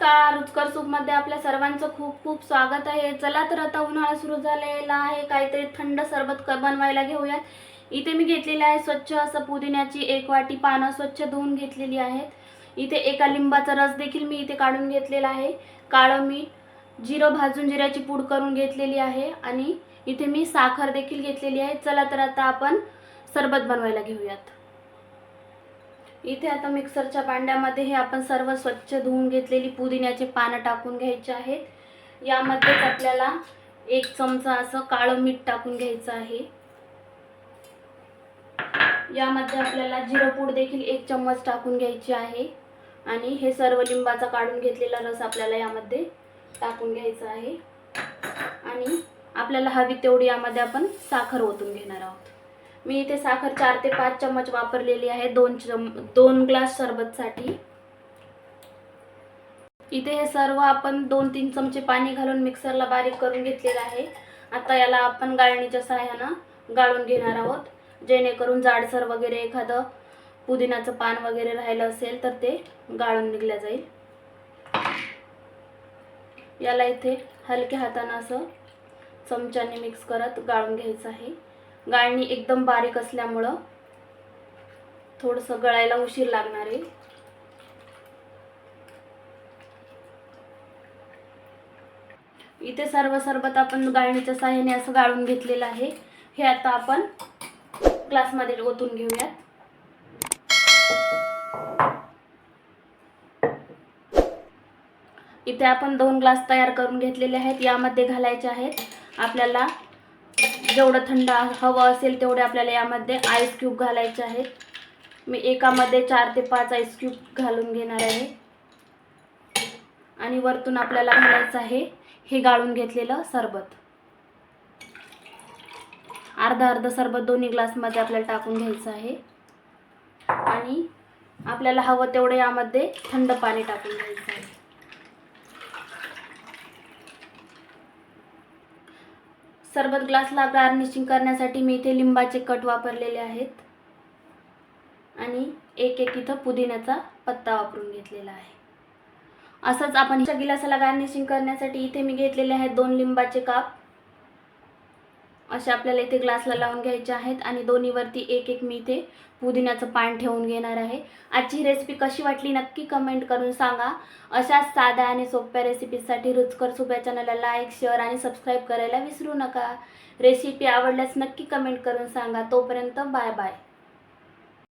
नमस्कार रुचकर सूपमध्ये आपल्या सर्वांचं खूप खूप स्वागत आहे. चला तर आता उन्हाळा सुरू झालेला आहे. काहीतरी थंड सरबत क बनवायला घेऊयात. इथे मी घेतलेलं आहे स्वच्छ असं पुदिन्याची एक वाटी पानं स्वच्छ धुवून घेतलेली आहेत. इथे एका लिंबाचा रस देखील मी इथे काढून घेतलेला आहे. काळं मीठ जिरं भाजून जिऱ्याची पूड करून घेतलेली आहे आणि इथे मी साखर देखील घेतलेली आहे. चला तर आता आपण सरबत बनवायला घेऊयात. इथे आता मिक्सरच्या भांड्यामध्ये हे आपण सर्व स्वच्छ धुवून घेतलेली पुदिन्याचे पानं टाकून घ्यायचे आहेत. यामध्येच आपल्याला एक चमचा असं काळं मीठ टाकून घ्यायचं आहे. यामध्ये आपल्याला जिरंपूड देखील एक चम्मच टाकून घ्यायची आहे. आणि हे सर्व लिंबाचा काढून घेतलेला रस आपल्याला यामध्ये टाकून घ्यायचा आहे. आणि आपल्याला हवी तेवढी यामध्ये आपण साखर ओतून घेणार आहोत. मी इथे साखर चार ते पाच चम्मच वापरलेली आहे. दोन चम दोन ग्लास सरबतसाठी. इथे हे सर्व आपण दोन तीन चमचे पाणी घालून मिक्सरला बारीक करून घेतलेलं आहे. आता याला आपण गाळणीच्या सहाय्यानं गाळून घेणार आहोत. जेणेकरून जाडसर वगैरे एखादं पुदिनाचं पान वगैरे राहिलं असेल तर ते गाळून निघलं जाईल. याला इथे हलक्या हातानं असं चमच्याने मिक्स करत गाळून घ्यायचं आहे. गाळणी एकदम बारीक असल्यामुळं थोडंसं गळायला उशीर लागणार आहे. इथे सर्व सरबत आपण गाळणीच्या साह्याने असं गाळून घेतलेलं आहे. हे आता आपण ग्लासमध्ये ओतून घेऊयात. इथे आपण दोन ग्लास तयार करून घेतलेले आहेत. यामध्ये घालायचे आहेत आपल्याला जेवढं थंड हवं असेल तेवढे आपल्याला यामध्ये आईस क्यूब घालायचे आहेत. मी एकामध्ये चार ते पाच आईस क्यूब घालून घेणार आहे. आणि वरतून आपल्याला घालायचं आहे हे गाळून घेतलेलं सरबत. अर्धा अर्धा सरबत दोन्ही ग्लासमध्ये आपल्याला टाकून घ्यायचं आहे. आणि आपल्याला हवं तेवढं यामध्ये थंड पाणी टाकून घ्यायचं आहे. सरबत ग्लासला गार्निशिंग करण्यासाठी मी इथे लिंबाचे कट वापरलेले आहेत. आणि एक एक इथं पुदिन्याचा पत्ता वापरून घेतलेला आहे. असंच आपण च्या गिलासाला गार्निशिंग करण्यासाठी इथे मी घेतलेले आहेत दोन लिंबाचे काप. असे आपल्याला इथे ग्लासला लावून घ्यायचे आहेत आणि दोन्हीवरती एक एक मी इथे पुदिन्याचं पान ठेवून घेणार आहे. आजची रेसिपी कशी वाटली नक्की कमेंट करून सांगा. अशाच साध्या आणि सोप्या रेसिपीसाठी रुचकर सोप्या चॅनलला लाईक शेअर आणि सबस्क्राईब करायला विसरू नका. रेसिपी आवडल्यास नक्की कमेंट करून सांगा. तोपर्यंत बाय बाय